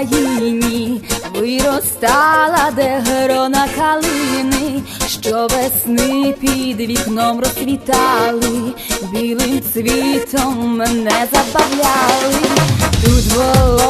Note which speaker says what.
Speaker 1: Україні виростала, де грона калини, що весни під вікном розцвітали, білим цвітом мене забавляли, тут волошки